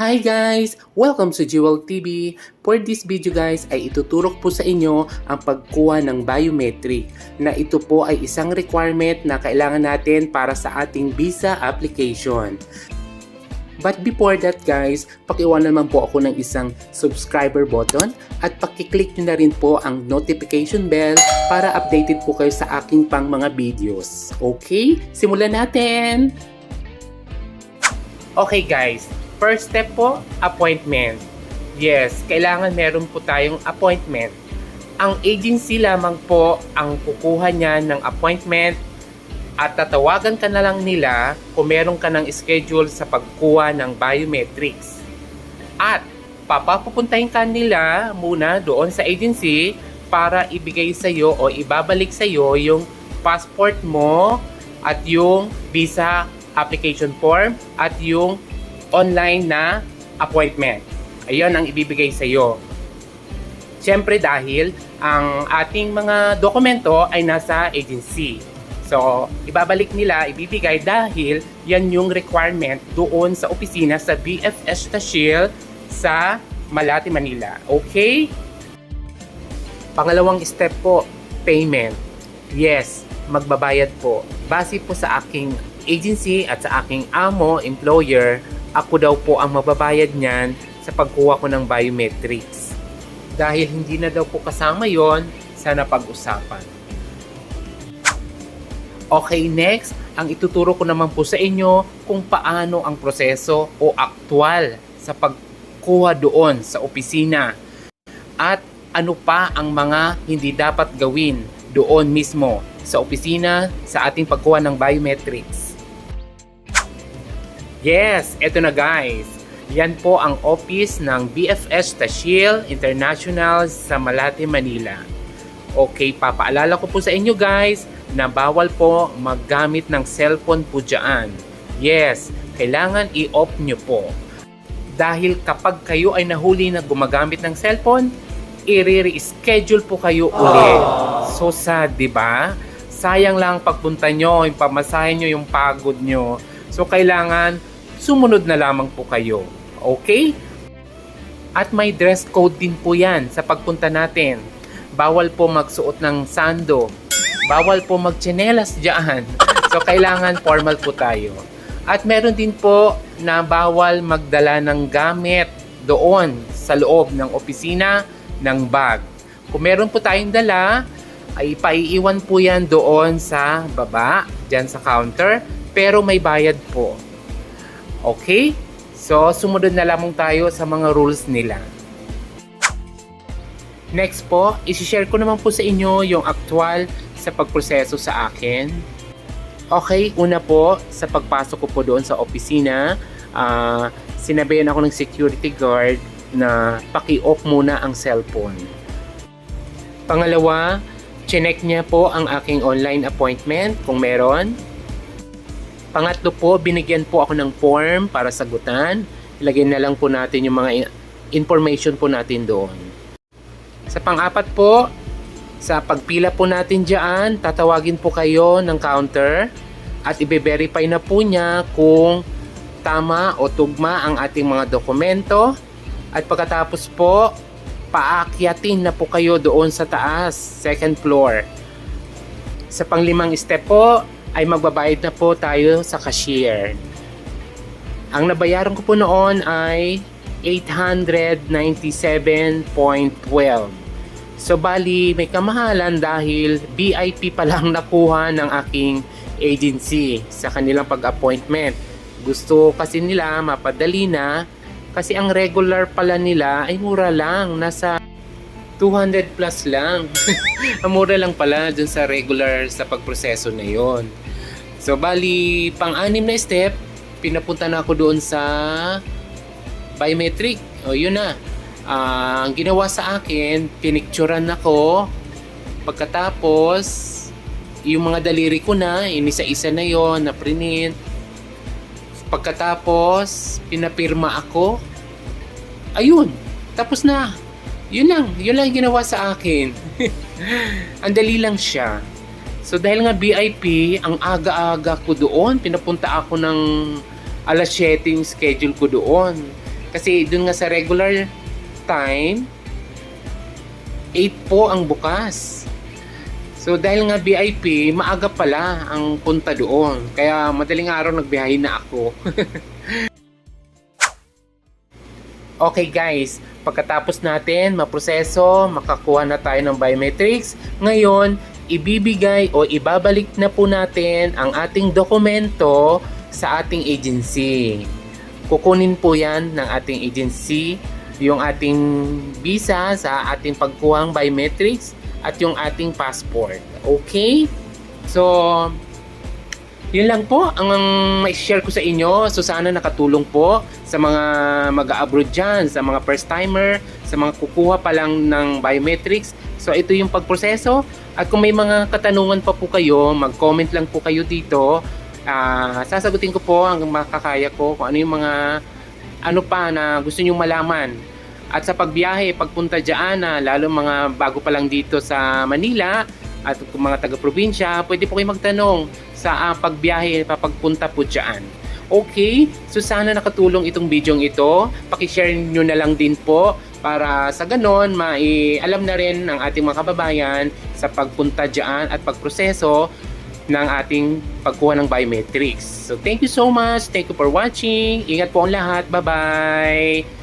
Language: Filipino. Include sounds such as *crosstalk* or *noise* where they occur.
Hi guys! Welcome to Jewel TV. For this video guys ay ituturok po sa inyo ang pagkuha ng biometric na ito po ay isang requirement na kailangan natin para sa ating visa application. But before that guys, pakiwan naman po ako ng isang subscriber button at pakiclick nyo na rin po ang notification bell para updated po kayo sa aking pang mga videos. Okay? Simulan natin! Okay guys, first step po, appointment. Yes, kailangan meron po tayong appointment. Ang agency lamang po ang kukuha niya ng appointment at tatawagan ka na lang nila kung meron ka ng schedule sa pagkuha ng biometrics. At papapupuntahin ka nila muna doon sa agency para ibigay sa iyo o ibabalik sa iyo yung passport mo at yung visa application form at yung online na appointment. Ayun ang ibibigay sa iyo. Siyempre dahil ang ating mga dokumento ay nasa agency. So, ibabalik nila, ibibigay dahil yan yung requirement doon sa opisina sa BFS Tashil sa Malate, Manila. Okay? Pangalawang step po, payment. Yes, magbabayad po. Base po sa aking agency at sa aking amo, employer, ako daw po ang mababayad niyan sa pagkuha ko ng biometrics. Dahil hindi na daw po kasama yon sa napag-usapan. Okay, next, ang ituturo ko naman po sa inyo kung paano ang proseso o aktwal sa pagkuha doon sa opisina at ano pa ang mga hindi dapat gawin doon mismo sa opisina sa ating pagkuha ng biometrics. Yes, eto na guys. Yan po ang office ng BFS Tashil International sa Malate, Manila. Okay, papaalala ko po sa inyo guys na bawal po maggamit ng cellphone po dyan. Yes, kailangan i-off nyo po. Dahil kapag kayo ay nahuli na gumagamit ng cellphone, i-reschedule po kayo ulit. So sad, di ba? Sayang lang pagpunta nyo, yung pamasahin nyo, yung pagod nyo. So kailangan sumunod na lamang po kayo. Okay? At may dress code din po yan sa pagpunta natin. Bawal po magsuot ng sando. Bawal po magtsinelas dyan. So kailangan formal po tayo. At meron din po na bawal magdala ng gamit doon sa loob ng opisina ng bag. Kung meron po tayong dala, ay paiiwan po yan doon sa baba, dyan sa counter, pero may bayad po. Okay? So, sumunod na lamang tayo sa mga rules nila. Next po, isi-share ko naman po sa inyo yung actual sa pagproseso sa akin. Okay, una po, sa pagpasok ko po doon sa opisina, ah, sinabihan ako ng security guard na paki-off muna ang cellphone. Pangalawa, chinek niya po ang aking online appointment kung meron. Pangatlo po, binigyan po ako ng form para sagutan. Ilagay na lang po natin yung mga information po natin doon. Sa pang-apat po, sa pagpila po natin dyan, tatawagin po kayo ng counter at ibe-verify na po niya kung tama o tugma ang ating mga dokumento. At pagkatapos po, paakyatin na po kayo doon sa taas, second floor. Sa panglimang step po, ay magbabayad na po tayo sa cashier. Ang nabayaran ko po noon ay 897.12. So bali may kamahalan dahil VIP pa lang *laughs* nakuha ng aking agency sa kanilang pag-appointment. Gusto kasi nila mapadali na kasi ang regular pala nila ay mura lang, nasa 200 plus lang. *laughs* ang mura lang pala dun sa regular sa pagproseso na yon. So bali pang-anim na step, pinapunta na ako doon sa biometric. O yun na. Ah, ang ginawa sa akin, pinicturan ako. Pagkatapos, yung mga daliri ko na, inisa-isa na yon na print. Pagkatapos, pinapirma ako. Ayun, tapos na. Yun lang, yun lang ginawa sa akin. *laughs* ang dali lang siya. So dahil nga VIP, ang aga-aga ko doon, pinapunta ako ng alas 7 yung schedule ko doon. Kasi dun nga sa regular time, 8 po ang bukas. So dahil nga VIP, maaga pala ang punta doon. Kaya madaling araw nagbiyahe na ako. *laughs* okay guys, pagkatapos natin maproseso, makakuha na tayo ng biometrics, ngayon ibibigay o ibabalik na po natin ang ating dokumento sa ating agency. Kukunin po yan ng ating agency yung ating visa sa ating pagkuhang biometrics at yung ating passport. Okay? So, yun lang po ang may share ko sa inyo. So sana nakatulong po sa mga mag-abroad dyan, sa mga first timer, sa mga kukuha pa lang ng biometrics. So ito yung pagproseso. At kung may mga katanungan pa po kayo, mag-comment lang po kayo dito. Ah, sasagutin ko po ang makakaya ko kung ano yung mga ano pa na gusto nyong malaman. At sa pagbiyahe, pagpunta dyan, na lalo mga bago pa lang dito sa Manila, at kung mga taga-probinsya, pwede po kayo magtanong sa ah, pagbiyahe, papagpunta po dyan. Okay, so sana nakatulong itong video ito. Pakishare nyo na lang din po para sa ganon, mai-alam na rin ng ating mga kababayan sa pagpunta dyan at pagproseso ng ating pagkuha ng biometrics. So thank you so much. Thank you for watching. Ingat po ang lahat. Bye-bye.